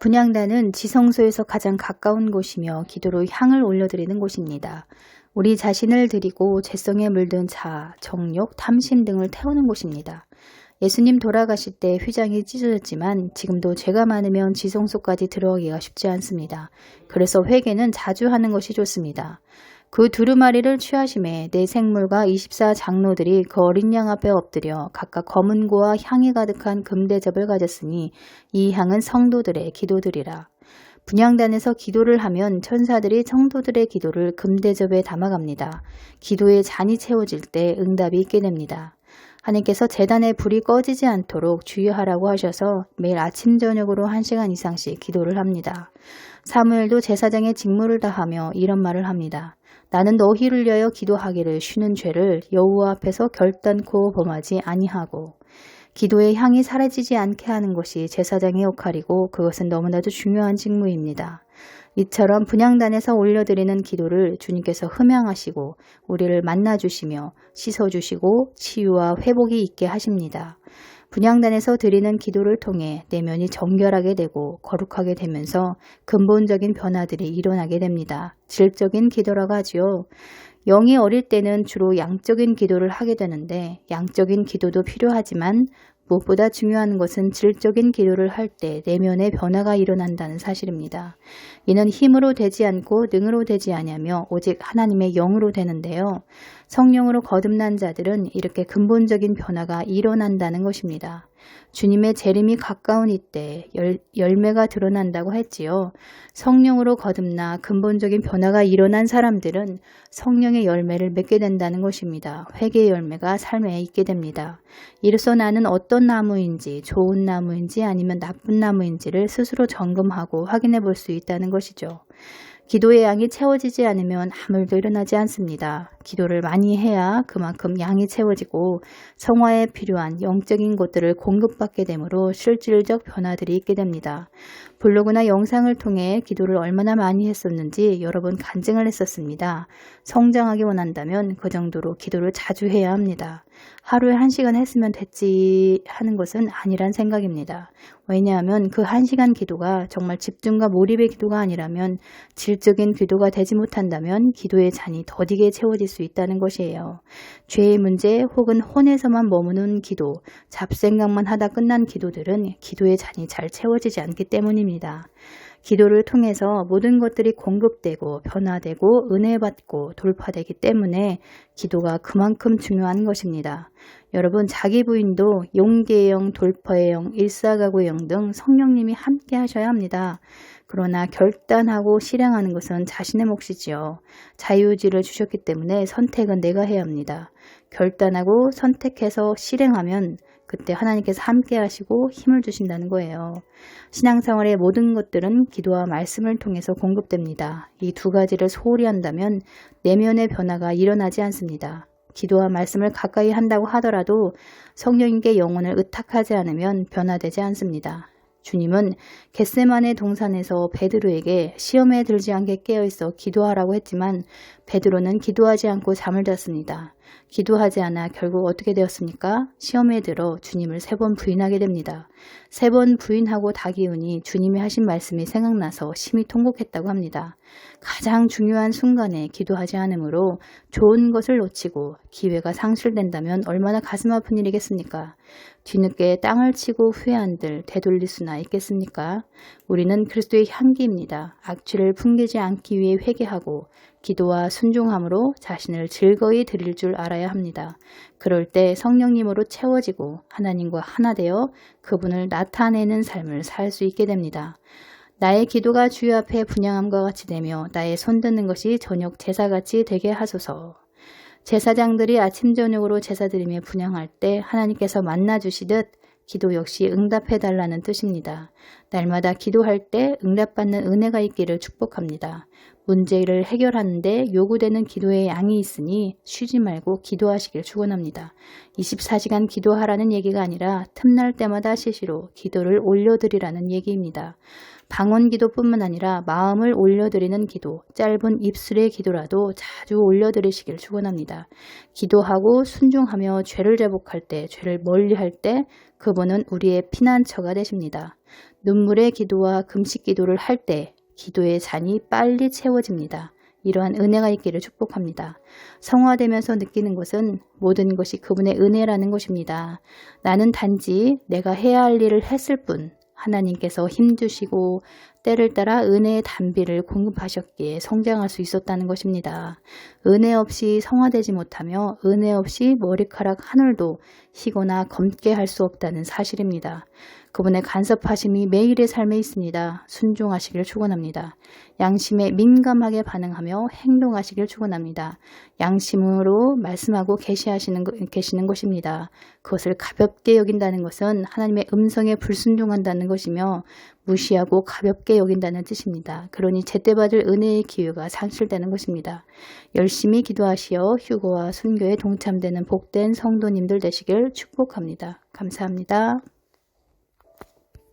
분양단은 지성소에서 가장 가까운 곳이며 기도로 향을 올려드리는 곳입니다. 우리 자신을 드리고 재성에 물든 자, 정욕, 탐심 등을 태우는 곳입니다. 예수님 돌아가실 때 휘장이 찢어졌지만 지금도 죄가 많으면 지성소까지 들어가기가 쉽지 않습니다. 그래서 회개는 자주 하는 것이 좋습니다. 그 두루마리를 취하심에 내 생물과 24 장로들이 그 어린 양 앞에 엎드려 각각 검은 고와 향이 가득한 금대접을 가졌으니 이 향은 성도들의 기도들이라. 분양단에서 기도를 하면 천사들이 성도들의 기도를 금대접에 담아갑니다. 기도의 잔이 채워질 때 응답이 있게 됩니다. 하나님께서 재단에 불이 꺼지지 않도록 주의하라고 하셔서 매일 아침 저녁으로 1시간 이상씩 기도를 합니다. 사무엘도 제사장의 직무를 다하며 이런 말을 합니다. 나는 너희를 위하여 기도하기를 쉬는 죄를 여호와 앞에서 결단코 범하지 아니하고 기도의 향이 사라지지 않게 하는 것이 제사장의 역할이고 그것은 너무나도 중요한 직무입니다. 이처럼 분양단에서 올려드리는 기도를 주님께서 흠양하시고 우리를 만나주시며 씻어주시고 치유와 회복이 있게 하십니다. 분양단에서 드리는 기도를 통해 내면이 정결하게 되고 거룩하게 되면서 근본적인 변화들이 일어나게 됩니다. 질적인 기도라고 하지요. 영이 어릴 때는 주로 양적인 기도를 하게 되는데 양적인 기도도 필요하지만 무엇보다 중요한 것은 질적인 기도를 할 때 내면의 변화가 일어난다는 사실입니다. 이는 힘으로 되지 않고 능으로 되지 아니하며 오직 하나님의 영으로 되는데요. 성령으로 거듭난 자들은 이렇게 근본적인 변화가 일어난다는 것입니다. 주님의 재림이 가까운 이때 열, 열매가 드러난다고 했지요. 성령으로 거듭나 근본적인 변화가 일어난 사람들은 성령의 열매를 맺게 된다는 것입니다. 회개의 열매가 삶에 있게 됩니다. 이로써 나는 어떤 나무인지 좋은 나무인지 아니면 나쁜 나무인지를 스스로 점검하고 확인해 볼 수 있다는 것이죠. 기도의 양이 채워지지 않으면 아무 일도 일어나지 않습니다. 기도를 많이 해야 그만큼 양이 채워지고 성화에 필요한 영적인 것들을 공급받게 되므로 실질적 변화들이 있게 됩니다. 블로그나 영상을 통해 기도를 얼마나 많이 했었는지 여러 번 간증을 했었습니다. 성장하기 원한다면 그 정도로 기도를 자주 해야 합니다. 하루에 한 시간 했으면 됐지 하는 것은 아니란 생각입니다. 왜냐하면 그 한 시간 기도가 정말 집중과 몰입의 기도가 아니라면 질적인 기도가 되지 못한다면 기도의 잔이 더디게 채워질 수 있다는 것이에요. 죄의 문제 혹은 혼에서만 머무는 기도, 잡생각만 하다 끝난 기도들은 기도의 잔이 잘 채워지지 않기 때문입니다. 기도를 통해서 모든 것들이 공급되고 변화되고 은혜받고 돌파되기 때문에 기도가 그만큼 중요한 것입니다. 여러분 자기 부인도 용기의 영, 돌파의 영, 일사가구의 영등 성령님이 함께 하셔야 합니다. 그러나 결단하고 실행하는 것은 자신의 몫이지요. 자유지를 주셨기 때문에 선택은 내가 해야 합니다. 결단하고 선택해서 실행하면 그때 하나님께서 함께 하시고 힘을 주신다는 거예요. 신앙생활의 모든 것들은 기도와 말씀을 통해서 공급됩니다. 이 두 가지를 소홀히 한다면 내면의 변화가 일어나지 않습니다. 기도와 말씀을 가까이 한다고 하더라도 성령님께 영혼을 의탁하지 않으면 변화되지 않습니다. 주님은 겟세만의 동산에서 베드로에게 시험에 들지 않게 깨어 있어 기도하라고 했지만 베드로는 기도하지 않고 잠을 잤습니다. 기도하지 않아 결국 어떻게 되었습니까? 시험에 들어 주님을 세 번 부인하게 됩니다. 세 번 부인하고 다기운이 주님이 하신 말씀이 생각나서 심히 통곡했다고 합니다. 가장 중요한 순간에 기도하지 않으므로 좋은 것을 놓치고 기회가 상실된다면 얼마나 가슴 아픈 일이겠습니까? 뒤늦게 땅을 치고 후회한들 되돌릴 수나 있겠습니까? 우리는 그리스도의 향기입니다. 악취를 풍기지 않기 위해 회개하고 기도와 순종함으로 자신을 즐거이 드릴 줄 알아야 합니다. 그럴 때 성령님으로 채워지고 하나님과 하나 되어 그분을 나타내는 삶을 살 수 있게 됩니다. 나의 기도가 주여 앞에 분양함과 같이 되며 나의 손드는 것이 저녁 제사같이 되게 하소서. 제사장들이 아침 저녁으로 제사드리며 분양할 때 하나님께서 만나 주시듯 기도 역시 응답해 달라는 뜻입니다. 날마다 기도할 때 응답받는 은혜가 있기를 축복합니다. 문제를 해결하는데 요구되는 기도의 양이 있으니 쉬지 말고 기도하시길 축원합니다. 24시간 기도하라는 얘기가 아니라 틈날 때마다 시시로 기도를 올려드리라는 얘기입니다. 방언 기도뿐만 아니라 마음을 올려드리는 기도, 짧은 입술의 기도라도 자주 올려드리시길 축원합니다. 기도하고 순종하며 죄를 제복할 때, 죄를 멀리할 때 그분은 우리의 피난처가 되십니다. 눈물의 기도와 금식 기도를 할 때 기도의 잔이 빨리 채워집니다. 이러한 은혜가 있기를 축복합니다. 성화되면서 느끼는 것은 모든 것이 그분의 은혜라는 것입니다. 나는 단지 내가 해야 할 일을 했을 뿐 하나님께서 힘주시고 때를 따라 은혜의 단비를 공급하셨기에 성장할 수 있었다는 것입니다. 은혜 없이 성화되지 못하며 은혜 없이 머리카락 하늘도 희거나 검게 할 수 없다는 사실입니다. 그분의 간섭하심이 매일의 삶에 있습니다. 순종하시길 축원합니다. 양심에 민감하게 반응하며 행동하시길 축원합니다. 양심으로 말씀하고 계시하시는 계시는 것입니다. 그것을 가볍게 여긴다는 것은 하나님의 음성에 불순종한다는 것이며 무시하고 가볍게 여긴다는 뜻입니다. 그러니 제때 받을 은혜의 기회가 상실되는 것입니다. 열심히 기도하시어 휴거와 순교에 동참되는 복된 성도님들 되시길 축복합니다. 감사합니다.